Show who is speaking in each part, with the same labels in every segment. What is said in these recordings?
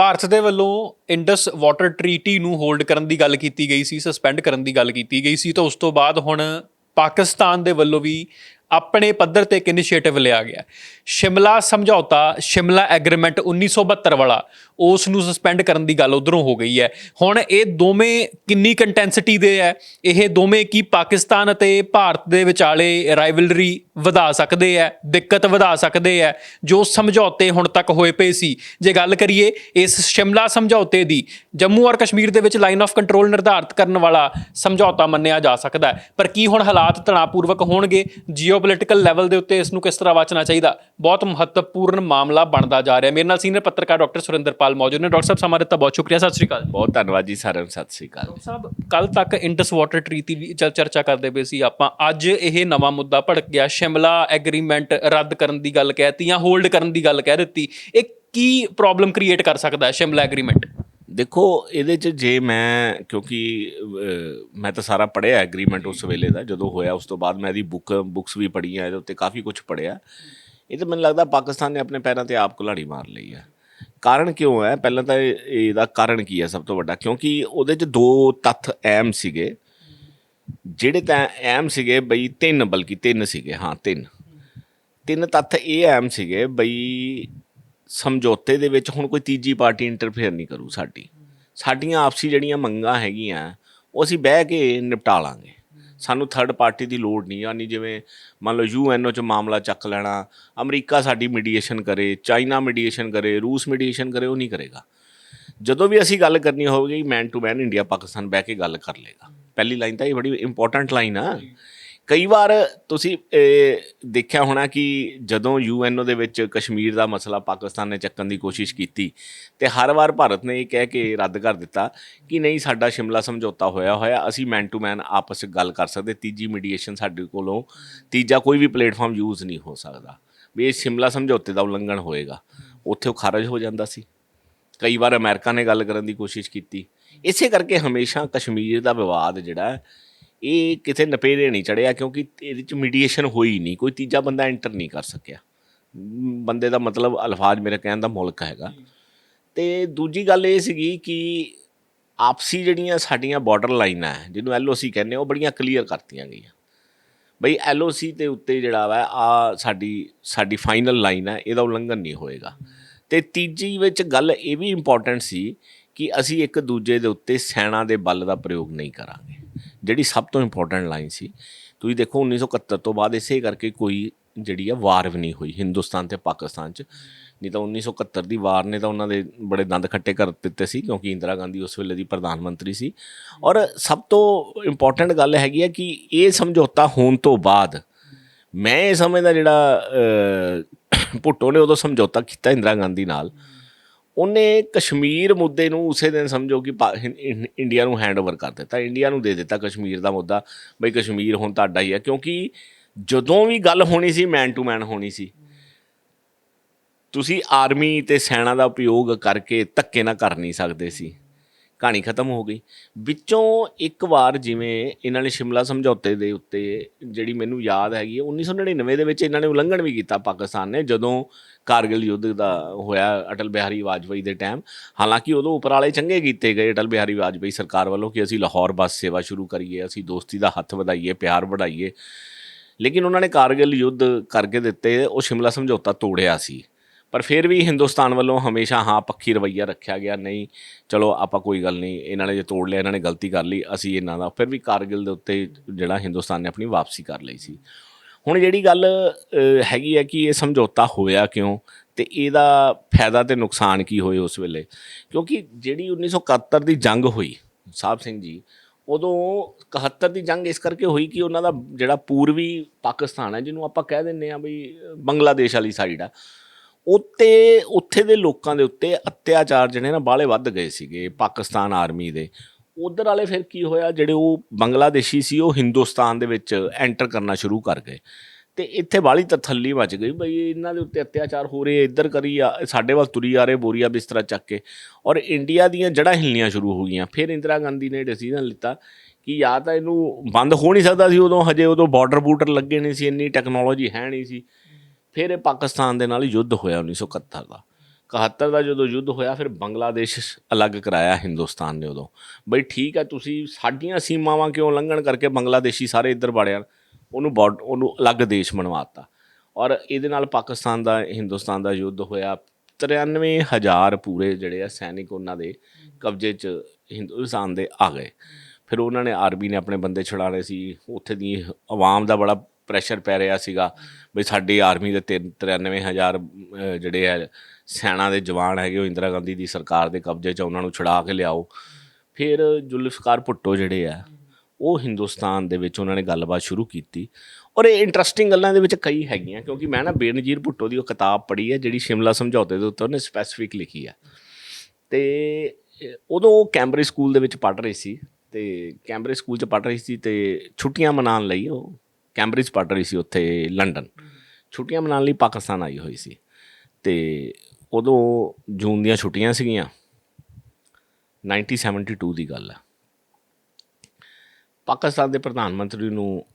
Speaker 1: ਭਾਰਤ ਦੇ ਵੱਲੋਂ Indus water treaty ਨੂੰ ਹੋਲਡ ਕਰਨ ਦੀ ਗੱਲ ਕੀਤੀ ਗਈ ਸੀ, ਸਸਪੈਂਡ ਕਰਨ ਦੀ ਗੱਲ ਕੀਤੀ ਗਈ ਸੀ ਤਾਂ ਉਸ ਤੋਂ ਬਾਅਦ ਹੁਣ ਪਾਕਿਸਤਾਨ ਦੇ ਵੱਲੋਂ ਵੀ ਆਪਣੇ ਪੱਧਰ ਤੇ ਇੱਕ ਇਨੀਸ਼ੀਏਟਿਵ ਲਿਆ ਗਿਆ। ਸ਼ਿਮਲਾ ਸਮਝੌਤਾ, ਸ਼ਿਮਲਾ ਐਗਰੀਮੈਂਟ 1972 ਵਾਲਾ ਉਸ ਨੂੰ ਸਸਪੈਂਡ ਕਰਨ ਦੀ ਗੱਲ ਉਧਰੋਂ ਹੋ ਗਈ ਹੈ। ਹੁਣ ਇਹ ਦੋਵੇਂ ਕਿੰਨੀ ਕੰਟੈਂਸਿਟੀ ਦੇ ਹੈ? ਇਹ ਦੋਵੇਂ ਕੀ ਪਾਕਿਸਤਾਨ ਅਤੇ ਭਾਰਤ ਦੇ ਵਿਚਾਲੇ ਰਾਈਵਲਰੀ ਵਧਾ ਸਕਦੇ ਹੈ, ਦਿੱਕਤ ਵਧਾ ਸਕਦੇ ਹੈ, ਜੋ ਸਮਝੌਤੇ ਹੁਣ ਤੱਕ ਹੋਏ ਪਏ ਸੀ। ਜੇ ਗੱਲ ਕਰੀਏ ਇਸ ਸ਼ਿਮਲਾ ਸਮਝੌਤੇ ਦੀ, ਜੰਮੂ ਔਰ ਕਸ਼ਮੀਰ ਦੇ ਵਿੱਚ ਲਾਈਨ ਆਫ ਕੰਟਰੋਲ ਨਿਰਧਾਰਤ ਕਰਨ ਵਾਲਾ ਸਮਝੌਤਾ ਮੰਨਿਆ ਜਾ ਸਕਦਾ ਹੈ। ਪਰ ਕੀ ਹੁਣ ਹਾਲਾਤ ਤਣਾਅਪੂਰਵਕ ਹੋਣਗੇ? ਜੀਓਪੋਲਿਟੀਕਲ ਲੈਵਲ ਦੇ ਉੱਤੇ ਇਸ ਨੂੰ ਕਿਸ ਤਰ੍ਹਾਂ ਵਾਚਣਾ ਚਾਹੀਦਾ? ਬਹੁਤ ਮਹੱਤਵਪੂਰਨ ਮਾਮਲਾ ਬਣਦਾ ਜਾ ਰਿਹਾ ਮੇਰੇ ਨਾਲ ਸੀਨੀਅਰ ਪੱਤਰਕਾਰ ਡਾਕਟਰ ਸੁਰਿੰਦਰਪਾਲ ਮੌਜੂਦ ਨੇ। ਡਾਕਟਰ ਸਾਹਿਬ ਸਮਾਂ ਦਿੱਤਾ ਬਹੁਤ ਸ਼ੁਕਰੀਆ ਸਤਿ ਸ਼੍ਰੀ ਅਕਾਲ।
Speaker 2: ਬਹੁਤ ਧੰਨਵਾਦ ਜੀ ਸਾਰਿਆਂ ਨੂੰ ਸਤਿ ਸ੍ਰੀ ਅਕਾਲ।
Speaker 1: ਸਾਹਿਬ ਕੱਲ ਤੱਕ ਇੰਡਸ ਵਾਟਰ ਟ੍ਰੀਟੀ ਦੀ ਚਰ- ਚਰਚਾ ਕਰਦੇ ਪਏ ਸੀ ਆਪਾਂ। ਅੱਜ ਇਹ ਨਵਾਂ ਮੁੱਦਾ ਭੜਕ ਗਿਆ। ਸ਼ਿਮਲਾ ਐਗਰੀਮੈਂਟ ਰੱਦ ਕਰਨ ਦੀ ਗੱਲ ਕਹਿਤੀ ਜਾਂ ਹੋਲਡ ਕਰਨ ਦੀ ਗੱਲ ਕਹਿ ਦਿੱਤੀ। ਇਹ ਕੀ ਪ੍ਰੋਬਲਮ ਕ੍ਰੀਏਟ ਕਰ ਸਕਦਾ ਹੈ ਸ਼ਿਮਲਾ ਐਗਰੀਮੈਂਟ?
Speaker 2: ਦੇਖੋ ਇਹਦੇ ਚ ਜੇ ਮੈਂ ਕਿਉਂਕਿ ਮੈਂ ਤਾਂ ਸਾਰਾ ਪੜ੍ਹਿਆ ਐਗਰੀਮੈਂਟ ਉਸ ਵੇਲੇ ਦਾ ਜਦੋਂ ਹੋਇਆ ਉਸ ਤੋਂ ਬਾਅਦ ਮੈਂ ਇਹਦੀ ਬੁੱਕ ਬੁੱਕਸ ਵੀ ਪੜ੍ਹੀਆਂ ਇਹਦੇ ਉੱਤੇ ਕਾਫੀ ਕੁਝ ਪੜ੍ਹਿਆ। ਇਹ ਤਾਂ ਮੈਨੂੰ ਲੱਗਦਾ ਪਾਕਿਸਤਾਨ ਨੇ ਆਪਣੇ ਪੈਰਾਂ ਤੇ ਆਪ ਕੁਲਾੜੀ ਮਾਰ ਲਈ ਹੈ। ਕਾਰਨ ਕਿਉਂ ਹੈ? ਪਹਿਲਾਂ ਤਾਂ ਇਹਦਾ ਕਾਰਨ ਕੀ ਹੈ ਸਭ ਤੋਂ ਵੱਡਾ? ਕਿਉਂਕਿ ਉਹਦੇ ਚ ਦੋ ਤੱਥ ਐਮ ਸੀਗੇ। ਜਿਹੜੇ ਤਾਂ ਐਮ ਸੀਗੇ ਬਈ ਤਿੰਨ, ਬਲਕਿ ਤਿੰਨ ਸੀਗੇ। ਹਾਂ, ਤਿੰਨ। ਤਿੰਨ ਤੱਥ ਇਹ ਐਮ ਸੀਗੇ ਬਈ ਸਮਝੌਤੇ ਦੇ ਵਿੱਚ ਹੁਣ ਕੋਈ ਤੀਜੀ ਪਾਰਟੀ ਇੰਟਰਫੇਅਰ ਨਹੀਂ ਕਰੂ ਸਾਡੀ। ਸਾਡੀਆਂ ਆਪਸੀ ਜਿਹੜੀਆਂ ਮੰਗਾਂ ਹੈਗੀਆਂ, ਉਹ ਅਸੀਂ ਬਹਿ ਕੇ ਨਿਪਟਾ ਲਾਂਗੇ। ਸਾਨੂੰ ਥਰਡ ਪਾਰਟੀ ਦੀ ਲੋੜ ਨਹੀਂ। ਯਾਨੀ ਜਿਵੇਂ ਮੰਨ ਲਓ ਯੂਐਨਓ ਚ ਮਾਮਲਾ ਚੱਕ ਲੈਣਾ ਅਮਰੀਕਾ ਸਾਡੀ ਮੀਡੀਏਸ਼ਨ ਕਰੇ ਚਾਈਨਾ ਮੀਡੀਏਸ਼ਨ ਕਰੇ ਰੂਸ ਮੀਡੀਏਸ਼ਨ ਕਰੇ ਉਹ ਨਹੀਂ ਕਰੇਗਾ। ਜਦੋਂ ਵੀ ਅਸੀਂ ਗੱਲ ਕਰਨੀ ਹੋਵੇਗੀ man to man India Pakistan ਬਹਿ ਕੇ ਗੱਲ ਕਰ ਲੇਗਾ ਪਹਿਲੀ ਲਾਈਨ ਤਾਂ ਇਹ ਬੜੀ ਇੰਪੋਰਟੈਂਟ ਲਾਈਨ ਆ। ਕਈ ਵਾਰ ਤੁਸੀਂ ਦੇਖਿਆ ਹੋਣਾ ਕਿ ਜਦੋਂ ਯੂਐਨਓ ਦੇ ਵਿੱਚ ਕਸ਼ਮੀਰ ਦਾ ਮਸਲਾ ਪਾਕਿਸਤਾਨ ਨੇ ਚੱਕਣ ਦੀ ਕੋਸ਼ਿਸ਼ ਕੀਤੀ ਤੇ ਹਰ ਵਾਰ ਭਾਰਤ ਨੇ ਇਹ ਕਹਿ ਕੇ ਰੱਦ ਕਰ ਦਿੱਤਾ ਕਿ ਨਹੀਂ, ਸਾਡਾ ਸ਼ਿਮਲਾ ਸਮਝੌਤਾ ਹੋਇਆ ਹੋਇਆ, ਅਸੀਂ ਮੈਨ ਟੂ ਮੈਨ ਆਪਸ ਵਿੱਚ ਗੱਲ ਕਰ ਸਕਦੇ, ਤੀਜੀ ਮੀਡੀਏਸ਼ਨ ਸਾਡੇ ਕੋਲੋਂ ਤੀਜਾ ਕੋਈ ਵੀ ਪਲੇਟਫਾਰਮ ਯੂਜ਼ ਨਹੀਂ ਹੋ ਸਕਦਾ। ਵੀ ਇਹ ਸ਼ਿਮਲਾ ਸਮਝੌਤੇ ਦਾ ਉਲੰਘਣ ਹੋਏਗਾ, ਉੱਥੇ ਉਹ ਖਾਰਜ ਹੋ ਜਾਂਦਾ ਸੀ। ਕਈ ਵਾਰ ਅਮਰੀਕਾ ਨੇ ਗੱਲ ਕਰਨ ਦੀ ਕੋਸ਼ਿਸ਼ ਕੀਤੀ। ਇਸੇ ਕਰਕੇ ਹਮੇਸ਼ਾ ਕਸ਼ਮੀਰ ਦਾ ਵਿਵਾਦ ਜਿਹੜਾ ਇਹ ਕਿਤੇ ਨਪੇਰੇ ਨਹੀਂ ਚੜਿਆ ਕਿਉਂਕਿ ਇਹਦੇ ਚ ਮੀਡੀਏਸ਼ਨ ਹੋਈ ਨਹੀਂ ਕੋਈ ਤੀਜਾ ਬੰਦਾ ਐਂਟਰ ਨਹੀਂ ਕਰ ਸਕਿਆ। ਬੰਦੇ ਦਾ ਮਤਲਬ ਅਲਫਾਜ਼ ਮੇਰੇ ਕਹਿਣ ਦਾ ਮੁਲਕ ਹੈਗਾ। ਤੇ ਦੂਜੀ ਗੱਲ ਇਹ ਸੀਗੀ ਕਿ ਆਪਸੀ ਜਿਹੜੀਆਂ ਸਾਡੀਆਂ ਬਾਰਡਰ ਲਾਈਨਾਂ ਹੈ ਜਿਹਨੂੰ ਐਲਓਸੀ ਕਹਿੰਦੇ ਉਹ ਬੜੀਆਂ ਕਲੀਅਰ ਕਰਤੀਆਂ ਗਈਆਂ। ਬਈ ਐਲਓਸੀ ਦੇ ਉੱਤੇ ਜਿਹੜਾ ਵਾ ਆ ਸਾਡੀ ਸਾਡੀ ਫਾਈਨਲ ਲਾਈਨ ਹੈ ਇਹਦਾ ਉਲੰਘਣ ਨਹੀਂ ਹੋਏਗਾ। ਤੇ ਤੀਜੀ ਵਿੱਚ ਗੱਲ ਇਹ ਵੀ ਇੰਪੋਰਟੈਂਟ ਸੀ ਕਿ ਅਸੀਂ ਇੱਕ ਦੂਜੇ ਦੇ ਉੱਤੇ ਸੈਨਾ ਦੇ ਬਲ ਦਾ ਪ੍ਰਯੋਗ ਨਹੀਂ ਕਰਾਂਗੇ। ਜਿਹੜੀ ਸਭ ਤੋਂ ਇੰਪੋਰਟੈਂਟ ਲਾਈਨ ਸੀ। ਤੁਸੀਂ ਦੇਖੋ 1971 ਤੋਂ ਬਾਅਦ ਇਸੇ ਕਰਕੇ ਕੋਈ ਜਿਹੜੀ ਆ ਵਾਰ ਵੀ ਨਹੀਂ ਹੋਈ ਹਿੰਦੁਸਤਾਨ ਤੇ ਪਾਕਿਸਤਾਨ 'ਚ। ਨਹੀਂ ਤਾਂ 1971 ਦੀ ਵਾਰ ਨੇ ਤਾਂ ਉਹਨਾਂ ਦੇ ਬੜੇ ਦੰਦ ਖੱਟੇ ਕਰ ਦਿੱਤੇ ਸੀ ਕਿਉਂਕਿ ਇੰਦਰਾ ਗਾਂਧੀ ਉਸ ਵੇਲੇ ਦੀ ਪ੍ਰਧਾਨ ਮੰਤਰੀ ਸੀ। ਔਰ ਸਭ ਤੋਂ ਇੰਪੋਰਟੈਂਟ ਗੱਲ ਹੈਗੀ ਹੈ ਕਿ ਇਹ ਸਮਝੌਤਾ ਹੋਣ ਤੋਂ ਬਾਅਦ ਮੈਂ ਇਹ ਸਮਝਦਾ ਜਿਹੜਾ ਭੁੱਟੋ ਨੇ ਉਦੋਂ ਸਮਝੌਤਾ ਕੀਤਾ ਇੰਦਰਾ ਗਾਂਧੀ ਨਾਲ। ਉਹਨੇ ਕਸ਼ਮੀਰ ਮੁੱਦੇ ਨੂੰ ਉਸੇ ਦਿਨ ਸਮਝੋ ਕਿ ਪਾ- ਇੰਡੀਆ ਨੂੰ ਹੈਂਡਓਵਰ ਕਰ ਦਿੱਤਾ। ਇੰਡੀਆ ਨੂੰ ਦੇ ਦਿੱਤਾ ਕਸ਼ਮੀਰ ਦਾ ਮੁੱਦਾ, ਬਈ ਕਸ਼ਮੀਰ ਹੁਣ ਤੁਹਾਡਾ ਹੀ ਹੈ, ਕਿਉਂਕਿ ਜਦੋਂ ਵੀ ਗੱਲ ਹੋਣੀ ਸੀ ਮੈਨ ਟੂ ਮੈਨ ਹੋਣੀ ਸੀ। ਤੁਸੀਂ ਆਰਮੀ ਤੇ ਸੈਨਾ ਦਾ ਉਪਯੋਗ ਕਰਕੇ ਧੱਕੇ ਨਾ ਕਰ ਨਹੀਂ ਸਕਦੇ ਸੀ। ਕਹਾਣੀ ਖਤਮ ਹੋ ਗਈ। ਵਿੱਚੋਂ ਇੱਕ ਵਾਰ ਜਿਵੇਂ ਇਹਨਾਂ ਨੇ ਸ਼ਿਮਲਾ ਸਮਝੌਤੇ ਦੇ ਉੱਤੇ ਜਿਹੜੀ ਮੈਨੂੰ ਯਾਦ ਹੈਗੀ ਹੈ 1999 ਦੇ ਵਿੱਚ ਇਹਨਾਂ ਨੇ ਉਲੰਘਣ ਵੀ ਕੀਤਾ ਪਾਕਿਸਤਾਨ ਨੇ, ਜਦੋਂ ਕਾਰਗਿਲ ਯੁੱਧ ਦਾ ਹੋਇਆ ਅਟਲ ਬਿਹਾਰੀ ਵਾਜਪਾਈ ਦੇ ਟਾਈਮ ਹਾਲਾਂਕਿ ਉਦੋਂ ਉਪਰਾਲੇ ਚੰਗੇ ਕੀਤੇ ਗਏ ਅਟਲ ਬਿਹਾਰੀ ਵਾਜਪਾਈ ਸਰਕਾਰ ਵੱਲੋਂ ਕਿ ਅਸੀਂ ਲਾਹੌਰ ਬੱਸ ਸੇਵਾ ਸ਼ੁਰੂ ਕਰੀਏ, ਅਸੀਂ ਦੋਸਤੀ ਦਾ ਹੱਥ ਵਧਾਈਏ, ਪਿਆਰ ਵਧਾਈਏ। ਲੇਕਿਨ ਉਹਨਾਂ ਨੇ ਕਾਰਗਿਲ ਯੁੱਧ ਕਰਕੇ ਦਿੱਤੇ, ਉਹ ਸ਼ਿਮਲਾ ਸਮਝੌਤਾ ਤੋੜਿਆ ਸੀ। ਪਰ ਫਿਰ ਵੀ ਹਿੰਦੁਸਤਾਨ ਵੱਲੋਂ ਹਮੇਸ਼ਾ ਹਾਂ, ਪੱਖੀ ਰਵੱਈਆ ਰੱਖਿਆ ਗਿਆ, ਨਹੀਂ, ਚਲੋ ਆਪਾਂ ਕੋਈ ਗੱਲ ਨਹੀਂ, ਇਹਨਾਂ ਨੇ ਜੇ ਤੋੜ ਲਿਆ, ਇਹਨਾਂ ਨੇ ਗਲਤੀ ਕਰ ਲਈ, ਅਸੀਂ ਇਹਨਾਂ ਦਾ, ਫਿਰ ਵੀ ਕਾਰਗਿਲ ਦੇ ਉੱਤੇ ਜਿਹੜਾ ਹਿੰਦੁਸਤਾਨ ਨੇ ਆਪਣੀ ਵਾਪਸੀ ਕਰ ਲਈ ਸੀ। ਹੁਣ ਜਿਹੜੀ ਗੱਲ ਹੈਗੀ ਹੈ ਕਿ ਇਹ ਸਮਝੌਤਾ ਹੋਇਆ ਕਿਉਂ ਤੇ ਇਹਦਾ ਫਾਇਦਾ ਤੇ ਨੁਕਸਾਨ ਕੀ ਹੋਏ ਉਸ ਵੇਲੇ? ਕਿਉਂਕਿ ਜਿਹੜੀ 1971 ਦੀ ਜੰਗ ਹੋਈ, ਸਾਹਿਬ ਸਿੰਘ ਜੀ, ਉਦੋਂ 71 ਦੀ ਜੰਗ ਇਸ ਕਰਕੇ ਹੋਈ ਕਿ ਉਹਨਾਂ ਦਾ ਜਿਹੜਾ ਪੂਰਬੀ ਪਾਕਿਸਤਾਨ ਹੈ, ਜਿਹਨੂੰ ਆਪਾਂ ਕਹਿ ਦਿੰਨੇ ਆ ਬਈ ਬੰਗਲਾਦੇਸ਼ ਵਾਲੀ ਸਾਈਡ ਆ ਉੱਤੇ, ਉੱਥੇ ਦੇ ਲੋਕਾਂ ਦੇ ਉੱਤੇ ਅਤਿਆਚਾਰ ਜਿਹੜੇ ਨਾ ਬਾਲੇ ਵੱਧ ਗਏ ਸੀਗੇ, ਪਾਕਿਸਤਾਨ ਆਰਮੀ ਦੇ। ਉਧਰ ਵਾਲੇ ਫਿਰ ਕੀ ਹੋਇਆ, ਜਿਹੜੇ ਉਹ ਬੰਗਲਾਦੇਸ਼ੀ ਸੀ, ਉਹ ਹਿੰਦੁਸਤਾਨ ਦੇ ਵਿੱਚ ਐਂਟਰ ਕਰਨਾ ਸ਼ੁਰੂ ਕਰ ਗਏ। ਤੇ ਇੱਥੇ ਬਾਲੀ ਤਥੱਲੀ ਮਚ ਗਈ, ਬਈ ਇਹਨਾਂ ਦੇ ਉੱਤੇ ਅਤਿਆਚਾਰ ਹੋ ਰਹੇ ਇੱਧਰ ਕਰੀ ਆ, ਸਾਡੇ ਵੱਲ ਤੁਰੀ ਆ ਰਹੇ, ਬੋਰੀਆ ਬਿਸਤਰਾ ਚੱਕ ਕੇ। ਔਰ ਇੰਡੀਆ ਦੀਆਂ ਜੜ੍ਹਾਂ ਹਿਲਣੀਆਂ ਸ਼ੁਰੂ ਹੋ ਗਈਆਂ। ਫਿਰ ਇੰਦਰਾ ਗਾਂਧੀ ਨੇ ਡਿਸੀਜਨ ਲਿੱਤਾ ਕਿ ਜਾਂ ਤਾਂ ਇਹਨੂੰ ਬੰਦ ਹੋ ਨਹੀਂ ਸਕਦਾ ਸੀ ਉਦੋਂ, ਹਜੇ ਉਦੋਂ ਬਾਰਡਰ ਬੂਟਰ ਲੱਗੇ ਨਹੀਂ ਸੀ, ਇੰਨੀ ਟੈਕਨੋਲੋਜੀ ਹੈ ਨਹੀਂ ਸੀ। ਫਿਰ ਇਹ ਪਾਕਿਸਤਾਨ ਦੇ ਨਾਲ ਯੁੱਧ ਹੋਇਆ 1971 ਦਾ। 71 ਦਾ ਜਦੋਂ ਯੁੱਧ ਹੋਇਆ, ਫਿਰ ਬੰਗਲਾਦੇਸ਼ ਅਲੱਗ ਕਰਾਇਆ ਹਿੰਦੁਸਤਾਨ ਨੇ ਉਦੋਂ। ਬਈ ਠੀਕ ਹੈ, ਤੁਸੀਂ ਸਾਡੀਆਂ ਸੀਮਾਵਾਂ ਕਿਉਂ ਲੰਘਣ ਕਰਕੇ ਬੰਗਲਾਦੇਸ਼ੀ ਸਾਰੇ ਇੱਧਰ ਵੜਿਆ ਉਹਨੂੰ ਬਾਰਡ ਉਹਨੂੰ ਅਲੱਗ ਦੇਸ਼ ਬਣਵਾਤਾ। ਔਰ ਇਹਦੇ ਨਾਲ ਪਾਕਿਸਤਾਨ ਦਾ, ਹਿੰਦੁਸਤਾਨ ਦਾ ਯੁੱਧ ਹੋਇਆ। 93000 ਪੂਰੇ ਜਿਹੜੇ ਆ ਸੈਨਿਕ ਉਹਨਾਂ ਦੇ ਕਬਜ਼ੇ 'ਚ ਹਿੰਦੁਸਤਾਨ ਦੇ ਆ ਗਏ। ਫਿਰ ਉਹਨਾਂ ਨੇ ਆਰਮੀ ਨੇ ਆਪਣੇ ਬੰਦੇ ਛੁਡਾਣੇ ਸੀ। ਉੱਥੇ ਦੀ ਆਵਾਮ ਦਾ ਬੜਾ ਪ੍ਰੈਸ਼ਰ ਪੈ ਰਿਹਾ ਸੀਗਾ। ਵੀ ਸਾਡੀ ਆਰਮੀ ਦੇ ਤਿੰਨ- 93000 ਅਹ, ਜਿਹੜੇ ਹੈ ਸੈਨਾ ਦੇ ਜਵਾਨ ਹੈਗੇ ਉਹ ਇੰਦਰਾ ਗਾਂਧੀ ਦੀ ਸਰਕਾਰ ਦੇ ਕਬਜ਼ੇ 'ਚ ਉਹਨਾਂ ਨੂੰ ਛੁਡਾ ਕੇ ਲਿਆਓ। ਫਿਰ ਜੁਲਫਕਾਰ ਭੁੱਟੋ ਜਿਹੜੇ ਆ ਉਹ ਹਿੰਦੁਸਤਾਨ ਦੇ ਵਿੱਚ ਉਹਨਾਂ ਨੇ ਗੱਲਬਾਤ ਸ਼ੁਰੂ ਕੀਤੀ। ਔਰ ਇਹ ਇੰਟਰਸਟਿੰਗ ਗੱਲਾਂ ਦੇ ਵਿੱਚ ਕਈ ਹੈਗੀਆਂ ਕਿਉਂਕਿ ਮੈਂ ਨਾ ਬੇਨਜ਼ੀਰ ਭੁੱਟੋ ਦੀ ਉਹ ਕਿਤਾਬ ਪੜ੍ਹੀ ਹੈ ਜਿਹੜੀ ਸ਼ਿਮਲਾ ਸਮਝੌਤੇ ਦੇ ਉੱਤੇ ਉਹਨੇ ਸਪੈਸੀਫਿਕ ਲਿਖੀ ਹੈ। ਤੇ ਉਦੋਂ ਉਹ ਕੈਂਬਰਿਜ ਸਕੂਲ ਦੇ ਵਿੱਚ ਪੜ੍ਹ ਰਹੀ ਸੀ ਤੇ ਕੈਂਬਰਿਜ ਸਕੂਲ 'ਚ ਪੜ੍ਹ ਰਹੀ ਸੀ ਤੇ ਛੁੱਟੀਆਂ ਮਨਾਉਣ ਲਈ ਉਹ ਕੈਂਬਰਿਜ ਪੜ੍ਹ ਰਹੀ ਸੀ ਉੱਥੇ ਲੰਡਨ। ਛੁੱਟੀਆਂ ਮਨਾਉਣ ਲਈ ਪਾਕਿਸਤਾਨ ਆਈ ਹੋਈ ਸੀ। ਤੇ ਉਦੋਂ ਜੂਨ ਦੀਆਂ ਛੁੱਟੀਆਂ ਸੀਗੀਆਂ। 1972 ਦੀ ਗੱਲ ਆ। ਪਾਕਿਸਤਾਨ ਦੇ ਪ੍ਰਧਾਨ ਮੰਤਰੀ ਨੂੰ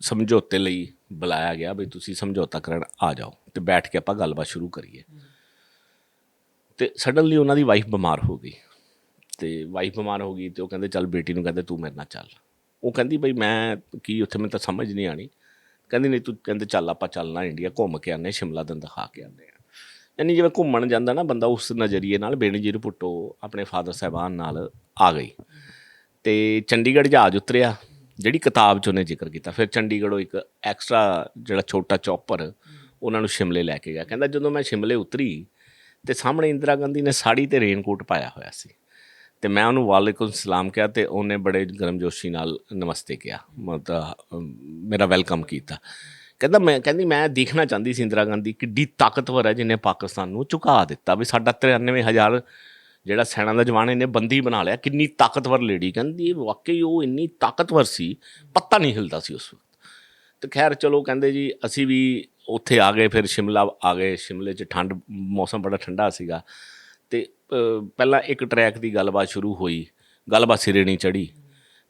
Speaker 2: ਸਮਝੌਤੇ ਲਈ ਬੁਲਾਇਆ ਗਿਆ ਵੀ ਤੁਸੀਂ ਸਮਝੌਤਾ ਕਰਨ ਆ ਜਾਓ ਤੇ ਬੈਠ ਕੇ ਆਪਾਂ ਗੱਲਬਾਤ ਸ਼ੁਰੂ ਕਰੀਏ। ਤੇ ਸਡਨਲੀ ਉਹਨਾਂ ਦੀ ਵਾਈਫ ਬਿਮਾਰ ਹੋ ਗਈ। ਤੇ ਵਾਈਫ ਬਿਮਾਰ ਹੋ ਗਈ ਤੇ ਉਹ ਕਹਿੰਦੇ, ਚੱਲ ਬੇਟੀ ਨੂੰ ਕਹਿੰਦੇ, ਤੂੰ ਮੇਰੇ ਨਾਲ ਚੱਲ। ਉਹ ਕਹਿੰਦੀ ਬਈ ਮੈਂ ਕੀ ਉੱਥੇ ਮੈਨੂੰ ਤਾਂ ਸਮਝ ਨਹੀਂ ਆਣੀ ਕਹਿੰਦੀ ਨਹੀਂ ਤੂੰ ਕਹਿੰਦੇ ਚੱਲ ਆਪਾਂ ਚੱਲਣਾ ਇੰਡੀਆ, ਘੁੰਮ ਕੇ ਆਨੇ ਸ਼ਿਮਲਾ ਦੰਦ ਖਾ ਕੇ ਆਨੇ ਆ ਯਾਨੀ ਜਿਵੇਂ ਘੁੰਮਣ ਜਾਂਦਾ ਨਾ ਬੰਦਾ ਉਸ ਨਜ਼ਰੀਏ ਨਾਲ, ਬੇਨਜੀਰ ਭੁੱਟੋ ਆਪਣੇ ਫਾਦਰ ਸਾਹਿਬਾਨ ਨਾਲ ਆ ਗਈ। ਤੇ ਚੰਡੀਗੜ੍ਹ ਜਹਾਜ਼ ਉਤਰਿਆ, ਜਿਹੜੀ ਕਿਤਾਬ 'ਚ ਉਹਨੇ ਜ਼ਿਕਰ ਕੀਤਾ। ਫਿਰ ਚੰਡੀਗੜ੍ਹੋਂ ਇੱਕ ਐਕਸਟਰਾ ਜਿਹੜਾ ਛੋਟਾ ਚੌਪਰ, ਉਹਨਾਂ ਨੂੰ ਸ਼ਿਮਲੇ ਲੈ ਕੇ ਗਿਆ। ਕਹਿੰਦਾ ਜਦੋਂ ਮੈਂ ਸ਼ਿਮਲੇ ਉਤਰੀ ਤੇ ਸਾਹਮਣੇ ਇੰਦਰਾ ਗਾਂਧੀ ਨੇ ਸਾੜੀ ਤੇ ਰੇਨਕੋਟ ਪਾਇਆ ਹੋਇਆ ਸੀ। ਤੇ ਮੈਂ ਉਹਨੂੰ ਵਾਲੇਕੁਮ ਸਲਾਮ ਕਿਹਾ ਤੇ ਉਹਨੇ ਬੜੇ ਗਰਮਜੋਸ਼ੀ ਨਾਲ ਨਮਸਤੇ ਕਿਹਾ। ਮਤਲਬ ਮੇਰਾ ਵੈਲਕਮ ਕੀਤਾ। ਕਹਿੰਦਾ ਮੈਂ, ਕਹਿੰਦੀ ਮੈਂ ਦੇਖਣਾ ਚਾਹੁੰਦੀ ਸੀ ਇੰਦਰਾ ਗਾਂਧੀ ਕਿੱਡੀ ਤਾਕਤਵਰ ਹੈ ਜਿਹਨੇ ਪਾਕਿਸਤਾਨ ਨੂੰ ਝੁਕਾ ਦਿੱਤਾ ਵੀ ਸਾਡਾ 93000 ਜਿਹੜਾ ਸੈਨਾ ਦਾ ਜਵਾਨ ਇਹਨੇ ਬੰਦੀ ਬਣਾ ਲਿਆ, ਕਿੰਨੀ ਤਾਕਤਵਰ ਲੇਡੀ। ਕਹਿੰਦੀ ਵਾਕਈ ਉਹ ਇੰਨੀ ਤਾਕਤਵਰ ਸੀ, ਪੱਤਾ ਨਹੀਂ ਹਿਲਦਾ ਸੀ ਉਸ ਵਕਤ। ਤੇ ਖੈਰ ਚਲੋ ਕਹਿੰਦੇ ਜੀ, ਅਸੀਂ ਵੀ ਉੱਥੇ ਆ ਗਏ, ਫਿਰ ਸ਼ਿਮਲਾ ਆ ਗਏ। ਸ਼ਿਮਲੇ 'ਚ ਠੰਡ, ਮੌਸਮ ਬੜਾ ਠੰਡਾ ਸੀਗਾ। ਪਹਿਲਾਂ ਇੱਕ ਟਰੈਕ ਦੀ ਗੱਲਬਾਤ ਸ਼ੁਰੂ ਹੋਈ, ਗੱਲਬਾਤ ਸਿਰੇ ਨਹੀਂ ਚੜੀ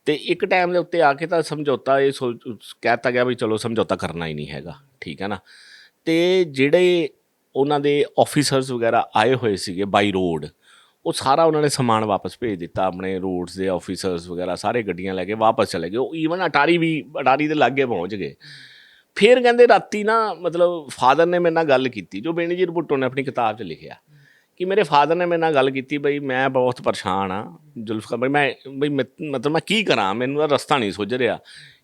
Speaker 2: ਤੇ ਇੱਕ ਟਾਈਮ ਦੇ ਉੱਤੇ ਆ ਕੇ ਤਾਂ ਸਮਝੌਤਾ ਇਹ ਸੋਚ ਕਹਿਤਾ ਗਿਆ ਵੀ ਚਲੋ ਸਮਝੌਤਾ ਕਰਨਾ ਹੀ ਨਹੀਂ ਹੈਗਾ, ਠੀਕ ਹੈ ਨਾ? ਤੇ ਜਿਹੜੇ ਉਹਨਾਂ ਦੇ ਆਫੀਸਰਸ ਵਗੈਰਾ ਆਏ ਹੋਏ ਸੀਗੇ ਬਾਈ ਰੋਡ ਉਹ ਸਾਰਾ ਉਹਨਾਂ ਨੇ ਸਮਾਨ ਵਾਪਸ ਭੇਜ ਦਿੱਤਾ, ਆਪਣੇ ਰੋਡਸ ਦੇ ਆਫੀਸਰਸ ਵਗੈਰਾ ਸਾਰੇ ਗੱਡੀਆਂ ਲੈ ਕੇ ਵਾਪਸ ਚਲੇ ਗਏ। ਉਹ ਈਵਨ ਅਟਾਰੀ ਵੀ, ਅਟਾਰੀ ਦੇ ਲਾਗੇ ਪਹੁੰਚ ਗਏ। ਫਿਰ ਕਹਿੰਦੇ ਰਾਤੀ ਨਾ, ਮਤਲਬ ਫਾਦਰ ਨੇ ਮੇਰੇ ਨਾਲ ਗੱਲ ਕੀਤੀ, ਜੋ ਬੇਨਜੀਰ ਭੁੱਟੋ ਨੇ ਆਪਣੀ ਕਿਤਾਬ 'ਚ ਲਿਖਿਆ। ਕਿ ਮੇਰੇ ਫਾਦਰ ਨੇ ਮੇਰੇ ਨਾਲ ਗੱਲ ਕੀਤੀ ਬਈ ਮੈਂ ਬਹੁਤ ਪਰੇਸ਼ਾਨ ਆ ਜ਼ੁਲਫਕਾਰ ਬਈ ਮੈਂ, ਬਈ ਮਤਲਬ ਮੈਂ ਕੀ ਕਰਾਂ? ਮੈਨੂੰ ਤਾਂ ਰਸਤਾ ਨਹੀਂ ਸੁੱਝ ਰਿਹਾ।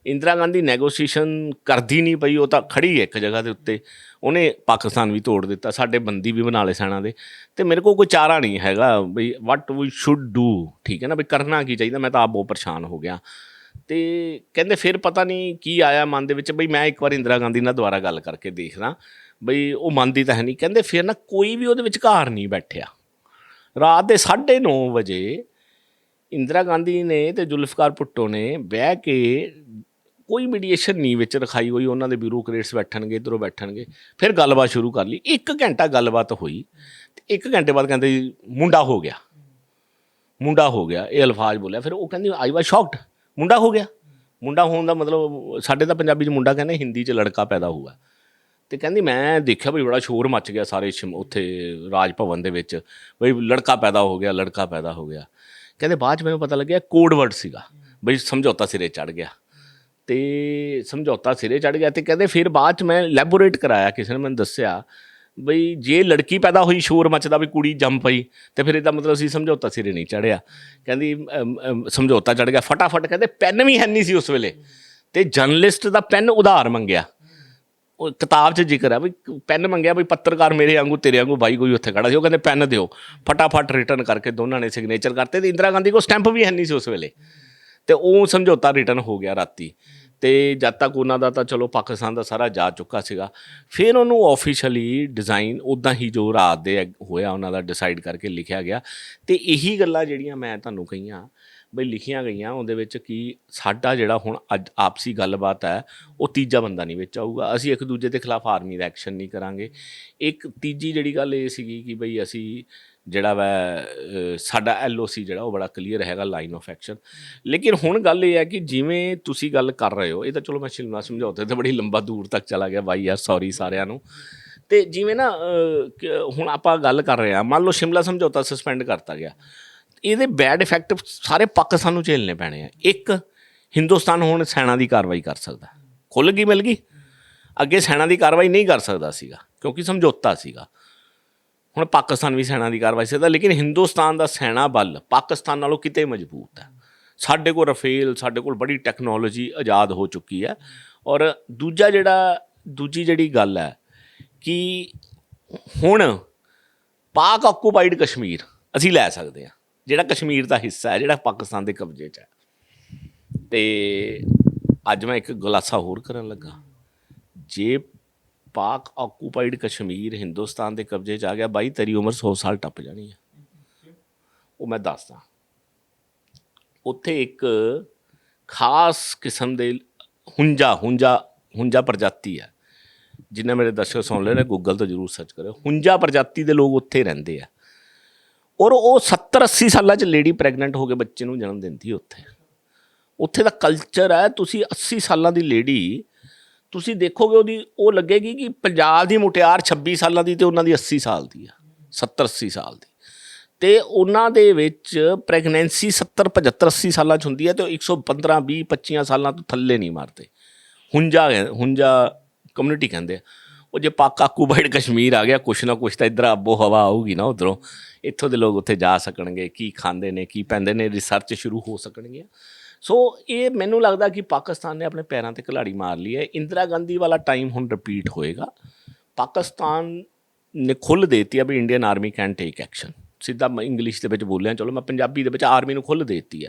Speaker 2: ਇੰਦਰਾ ਗਾਂਧੀ ਨੈਗੋਸੀਏਸ਼ਨ ਕਰਦੀ ਨਹੀਂ ਪਈ, ਉਹ ਤਾਂ ਖੜੀ ਹੈ ਇੱਕ ਜਗ੍ਹਾ ਦੇ ਉੱਤੇ। ਉਹਨੇ ਪਾਕਿਸਤਾਨ ਵੀ ਤੋੜ ਦਿੱਤਾ, ਸਾਡੇ ਬੰਦੀ ਵੀ ਬਣਾ ਲਏ ਸੈਨਾ ਦੇ। ਤੇ ਮੇਰੇ ਕੋਲ ਕੋਈ ਚਾਰਾ ਨਹੀਂ ਹੈਗਾ, ਬਈ ਵਾਟ ਵੀ ਸ਼ੁੱਡ ਡੂ ਠੀਕ ਹੈ ਨਾ? ਬਈ ਕਰਨਾ ਕੀ ਚਾਹੀਦਾ? ਮੈਂ ਤਾਂ ਆਪ ਬਹੁਤ ਪਰੇਸ਼ਾਨ ਹੋ ਗਿਆ। ਤੇ ਕਹਿੰਦੇ ਫਿਰ ਪਤਾ ਨਹੀਂ ਕੀ ਆਇਆ ਮਨ ਦੇ ਵਿੱਚ, ਬਈ ਮੈਂ ਇੱਕ ਵਾਰ ਇੰਦਰਾ ਗਾਂਧੀ ਨਾਲ ਦੁਬਾਰਾ ਗੱਲ ਕਰਕੇ ਦੇਖਦਾ। ਬਈ ਉਹ ਮੰਨਦੀ ਤਾਂ ਹੈ ਨਹੀਂ। ਕਹਿੰਦੇ ਫਿਰ ਨਾ ਕੋਈ ਵੀ ਉਹਦੇ ਵਿੱਚ ਘਾਰ ਨਹੀਂ ਬੈਠਿਆ। ਰਾਤ ਦੇ 9:30 ਵਜੇ ਇੰਦਰਾ ਗਾਂਧੀ ਨੇ ਤੇ ਜ਼ੁਲਫਕਾਰ ਭੁੱਟੋ ਨੇ ਬਹਿ ਕੇ ਕੋਈ ਮੀਡੀਏਸ਼ਨ ਨਹੀਂ ਵਿੱਚ ਰਖਾਈ ਹੋਈ। ਉਹਨਾਂ ਦੇ ਬਿਊਰੋਕਰੇਟਸ ਬੈਠਣਗੇ ਇਧਰੋਂ ਬੈਠਣਗੇ। ਫਿਰ ਗੱਲਬਾਤ ਸ਼ੁਰੂ ਕਰ ਲਈ। ਇੱਕ ਘੰਟਾ ਗੱਲਬਾਤ ਹੋਈ ਤੇ ਇੱਕ ਘੰਟੇ ਬਾਅਦ ਕਹਿੰਦੇ ਜੀ, ਮੁੰਡਾ ਹੋ ਗਿਆ। ਮੁੰਡਾ ਹੋ ਗਿਆ। ਇਹ ਅਲਫਾਜ਼ ਬੋਲਿਆ। ਫਿਰ ਉਹ ਕਹਿੰਦੀ ਆਈ ਵਾਸ ਸ਼ੌਕਡ ਮੁੰਡਾ ਹੋ ਗਿਆ। ਮੁੰਡਾ ਹੋਣ ਦਾ ਮਤਲਬ ਸਾਡੇ ਤਾਂ ਪੰਜਾਬੀ 'ਚ ਮੁੰਡਾ ਕਹਿੰਦੇ ਹਿੰਦੀ 'ਚ ਲੜਕਾ ਪੈਦਾ ਹੁਆ ਤੇ ਕਹਿੰਦੀ ਮੈਂ ਦੇਖਿਆ ਵੀ ਬੜਾ ਸ਼ੋਰ ਮੱਚ ਗਿਆ ਸਾਰੇ ਸ਼ਿਮ- ਉੱਥੇ ਰਾਜ ਭਵਨ ਦੇ ਵਿੱਚ ਬਈ ਲੜਕਾ ਪੈਦਾ ਹੋ ਗਿਆ ਲੜਕਾ ਪੈਦਾ ਹੋ ਗਿਆ। ਕਹਿੰਦੇ ਬਾਅਦ ਚ ਮੈਨੂੰ ਪਤਾ ਲੱਗਿਆ ਕੋਡ ਵਰਡ ਸੀਗਾ ਬਈ ਸਮਝੌਤਾ ਸਿਰੇ ਚੜ ਗਿਆ। ਤੇ ਸਮਝੌਤਾ ਸਿਰੇ ਚੜ ਗਿਆ ਤੇ ਕਹਿੰਦੇ ਫਿਰ ਬਾਅਦ ਚ ਮੈਂ ਲੈਬੋਰੇਟ ਕਰਾਇਆ ਕਿਸੇ ਨੇ ਮੈਨੂੰ ਦੱਸਿਆ ਬਈ ਜੇ ਲੜਕੀ ਪੈਦਾ ਹੋਈ ਸ਼ੋਰ ਮੱਚਦਾ ਵੀ ਕੁੜੀ ਜੰਮ ਪਈ ਤੇ ਫਿਰ ਇਹਦਾ ਮਤਲਬ ਸੀ ਸਮਝੌਤਾ ਸਿਰੇ ਨਹੀਂ ਚੜਿਆ ਕਹਿੰਦੀ ਅਮ, ਅਮ, ਸਮਝੌਤਾ ਚੜ ਗਿਆ ਫਟਾਫਟ ਕਹਿੰਦੇ ਪੈਨ ਵੀ ਹੈ ਨਹੀਂ ਸੀ ਉਸ ਵੇਲੇ। ਤੇ ਜਰਨਲਿਸਟ ਦਾ ਪੈਨ ਉਧਾਰ ਮੰਗਿਆ। ਉਹ ਕਿਤਾਬ 'ਚ ਜ਼ਿਕਰ ਹੈ ਵੀ ਪੈਨ ਮੰਗਿਆ ਵੀ ਪੱਤਰਕਾਰ ਮੇਰੇ ਵਾਂਗੂ, ਤੇਰੇ ਵਾਂਗੂ ਬਾਈ ਕੋਈ ਉੱਥੇ ਖੜਾ ਸੀ। ਉਹ ਕਹਿੰਦੇ ਪੈਨ ਦਿਓ। ਫਟਾਫਟ ਰਿਟਰਨ ਕਰਕੇ ਦੋਨਾਂ ਨੇ ਸਿਗਨੇਚਰ ਕਰਤੇ ਤੇ ਇੰਦਰਾ ਗਾਂਧੀ ਕੋਲ ਸਟੈਂਪ ਵੀ ਹੈ ਨਹੀਂ ਸੀ ਉਸ ਵੇਲੇ। ਤੇ ਉਹ ਸਮਝੌਤਾ ਰਿਟਰਨ ਹੋ ਗਿਆ ਰਾਤੀ। ਤੇ ਜਦ ਤੱਕ ਉਹਨਾਂ ਦਾ ਤਾਂ ਚਲੋ ਪਾਕਿਸਤਾਨ ਦਾ ਸਾਰਾ ਜਾ ਚੁੱਕਾ ਸੀਗਾ। ਫਿਰ ਉਹਨੂੰ ਆਫੀਸ਼ੀਅਲੀ ਡਿਜ਼ਾਈਨ ਉਦਾਂ ਹੀ ਜੋ ਰਾਤ ਦੇ ਅੱਗ- ਹੋਇਆ ਉਹਨਾਂ ਦਾ ਡਿਸਾਈਡ ਕਰਕੇ ਲਿਖਿਆ ਗਿਆ। ਤੇ ਇਹੀ ਗੱਲਾਂ ਜਿਹੜੀਆਂ ਮੈਂ ਤੁਹਾਨੂੰ ਕਹੀਆਂ ਬਈ ਲਿਖੀਆਂ ਗਈਆਂ ਉਹਦੇ ਵਿੱਚ ਕਿ ਸਾਡਾ ਜਿਹੜਾ ਹੁਣ ਅੱਜ ਆਪਸੀ ਗੱਲਬਾਤ ਹੈ ਉਹ ਤੀਜਾ ਬੰਦਾ ਨਹੀਂ ਵਿੱਚ ਆਊਗਾ। ਅਸੀਂ ਇੱਕ ਦੂਜੇ ਦੇ ਖਿਲਾਫ ਆਰਮੀ ਦਾ ਐਕਸ਼ਨ ਨਹੀਂ ਕਰਾਂਗੇ। ਇੱਕ ਤੀਜੀ ਜਿਹੜੀ ਗੱਲ ਇਹ ਸੀਗੀ ਕਿ ਬਈ ਅਸੀਂ ਜਿਹੜਾ ਵਾ ਸਾਡਾ ਐਲਓਸੀ ਜਿਹੜਾ ਉਹ ਬੜਾ ਕਲੀਅਰ ਹੈਗਾ ਲਾਈਨ ਆਫ ਐਕਸ਼ਨ। ਲੇਕਿਨ ਹੁਣ ਗੱਲ ਇਹ ਹੈ ਕਿ ਜਿਵੇਂ ਤੁਸੀਂ ਗੱਲ ਕਰ ਰਹੇ ਹੋ ਇਹ ਤਾਂ ਚਲੋ ਮੈਂ ਸ਼ਿਲਮਾ ਸਮਝੌਤੇ ਤੇ ਬੜੀ ਲੰਬਾ ਦੂਰ ਤੱਕ ਚਲਾ ਗਿਆ ਬਾਈ ਯਾਰ ਸੌਰੀ ਸਾਰਿਆਂ ਨੂੰ। ਤੇ ਜਿਵੇਂ ਨਾ ਹੁਣ ਆਪਾਂ ਗੱਲ ਕਰ ਰਹੇ ਹਾਂ ਮੰਨ ਲਓ ਸ਼ਿਮਲਾ ਸਮਝੌਤਾ ਸਸਪੈਂਡ ਕਰਤਾ ਗਿਆ। ਇਹਦੇ ਬੈਡ ਇਫੈਕਟ ਸਾਰੇ ਪਾਕਿਸਤਾਨ ਨੂੰ ਝੇਲਣੇ ਪੈਣੇ ਆ। ਇੱਕ, ਹਿੰਦੁਸਤਾਨ ਹੁਣ ਸੈਨਾ ਦੀ ਕਾਰਵਾਈ ਕਰ ਸਕਦਾ। ਖੁੱਲ ਗਈ ਮਿਲ ਗਈ। ਅੱਗੇ ਸੈਨਾ ਦੀ ਕਾਰਵਾਈ ਨਹੀਂ ਕਰ ਸਕਦਾ ਸੀਗਾ, ਕਿਉਂਕਿ ਸਮਝੌਤਾ ਸੀਗਾ। ਹੁਣ ਪਾਕਿਸਤਾਨ ਵੀ ਸੈਨਾ ਦੀ ਕਾਰਵਾਈ ਸਕਦਾ ਲੇਕਿਨ ਹਿੰਦੁਸਤਾਨ ਦਾ ਸੈਨਾ ਬਲ ਪਾਕਿਸਤਾਨ ਨਾਲੋਂ ਕਿਤੇ ਮਜ਼ਬੂਤ ਹੈ। ਸਾਡੇ ਕੋਲ ਰਫੇਲ, ਸਾਡੇ ਕੋਲ ਬੜੀ ਟੈਕਨੋਲੋਜੀ ਆਜ਼ਾਦ ਹੋ ਚੁੱਕੀ ਹੈ। ਔਰ ਦੂਜਾ ਜਿਹੜਾ, ਦੂਜੀ ਜਿਹੜੀ ਗੱਲ ਹੈ ਕਿ ਹੁਣ ਪਾਕ ਆਕੂਪਾਈਡ ਕਸ਼ਮੀਰ ਅਸੀਂ ਲੈ ਸਕਦੇ ਹਾਂ। ਜਿਹੜਾ ਕਸ਼ਮੀਰ ਦਾ ਹਿੱਸਾ ਹੈ, ਜਿਹੜਾ ਪਾਕਿਸਤਾਨ ਦੇ ਕਬਜ਼ੇ 'ਚ ਹੈ। ਤੇ ਅੱਜ ਮੈਂ ਇੱਕ ਗੁਲਾਸਾ ਹੋਰ ਕਰਨ ਲੱਗਾ। ਜੇ ਪਾਕ ਆਕੂਪਾਈਡ ਕਸ਼ਮੀਰ ਹਿੰਦੁਸਤਾਨ ਦੇ ਕਬਜ਼ੇ 'ਚ ਆ ਗਿਆ, ਬਾਈ, ਤੇਰੀ ਉਮਰ 100 ਸਾਲ ਟੱਪ ਜਾਣੀ ਹੈ। ਉਹ ਮੈਂ ਦੱਸਦਾ। ਉੱਥੇ ਇੱਕ ਖਾਸ ਕਿਸਮ ਦੇ ਹੁੰਜਾ ਹੁੰਜਾ ਹੁੰਜਾ ਪ੍ਰਜਾਤੀ ਹੈ। ਜਿਨ੍ਹਾਂ ਮੇਰੇ ਦਰਸ਼ਕ ਸੁਣ ਲੈ ਨੇ ਗੂਗਲ ਤੋਂ ਜਰੂਰ ਸਰਚ ਕਰਿਓ। ਹੁੰਜਾ ਪ੍ਰਜਾਤੀ ਦੇ ਲੋਕ ਉੱਥੇ ਰਹਿੰਦੇ ਆ। ਔਰ ਉਹ 70 80 ਸਾਲਾਂ 'ਚ ਲੇਡੀ ਪ੍ਰੈਗਨੈਂਟ ਹੋ ਕੇ ਬੱਚੇ ਨੂੰ ਜਨਮ ਦਿੰਦੀ ਉੱਥੇ। ਉੱਥੇ ਦਾ ਕਲਚਰ ਹੈ, ਤੁਸੀਂ 80 ਸਾਲਾਂ ਦੀ ਲੇਡੀ ਤੁਸੀਂ ਦੇਖੋਗੇ ਉਹਦੀ, ਉਹ ਲੱਗੇਗੀ ਕਿ ਪੰਜਾਬ ਦੀ ਮੁਟਿਆਰ 26 ਸਾਲਾਂ ਦੀ ਤੇ ਉਹਨਾਂ ਦੀ 80 ਸਾਲ ਦੀ ਆ 70 80 ਸਾਲ ਦੀ। ਤੇ ਉਹਨਾਂ ਦੇ ਵਿੱਚ ਪ੍ਰੈਗਨੈਂਸੀ 70 75 80 ਸਾਲਾਂ ਚ ਹੁੰਦੀ ਹੈ ਤੇ ਉਹ 115 20 25 ਸਾਲਾਂ ਤੋਂ ਥੱਲੇ ਨਹੀਂ ਮਾਰਦੇ। ਹੁੰਜਾ ਹੈ- ਹੁੰਜਾ ਕਮਿਊਨਿਟੀ ਕਹਿੰਦੇ ਆ। ਉਹ ਜੇ ਪਾਕ ਆਕੂਪਾਈਡ ਕਸ਼ਮੀਰ ਆ ਗਿਆ, ਕੁਛ ਨਾ ਕੁਛ ਤਾਂ ਇਧਰ ਆਬੋ ਹਵਾ ਆਊਗੀ ਨਾ ਉਧਰੋਂ। ਇੱਥੋਂ ਦੇ ਲੋਕ ਉੱਥੇ ਜਾ ਸਕਣਗੇ, ਕੀ ਖਾਂਦੇ ਨੇ, ਕੀ ਪੈਂਦੇ ਨੇ ਰਿਸਰਚ ਸ਼ੁਰੂ ਹੋ ਸਕਣਗੇ ਸੋ ਇਹ ਮੈਨੂੰ ਲੱਗਦਾ ਕਿ ਪਾਕਿਸਤਾਨ ਨੇ ਆਪਣੇ ਪੈਰਾਂ ਤੇ ਘਲਾੜੀ ਮਾਰ ਲਈ ਹੈ। ਇੰਦਰਾ ਗਾਂਧੀ ਵਾਲਾ ਟਾਈਮ ਹੁਣ ਰਿਪੀਟ ਹੋਏਗਾ। ਪਾਕਿਸਤਾਨ ਨੇ ਖੁੱਲ੍ਹ ਦੇਤੀ ਆ ਵੀ Indian army can take action ਸਿੱਧਾ ਮੈਂ ਇੰਗਲਿਸ਼ ਦੇ ਵਿੱਚ ਬੋਲਿਆ, ਚਲੋ ਮੈਂ ਪੰਜਾਬੀ ਦੇ ਵਿੱਚ ਆਰਮੀ ਨੂੰ ਖੁੱਲ੍ਹ ਦੇਤੀ ਆ।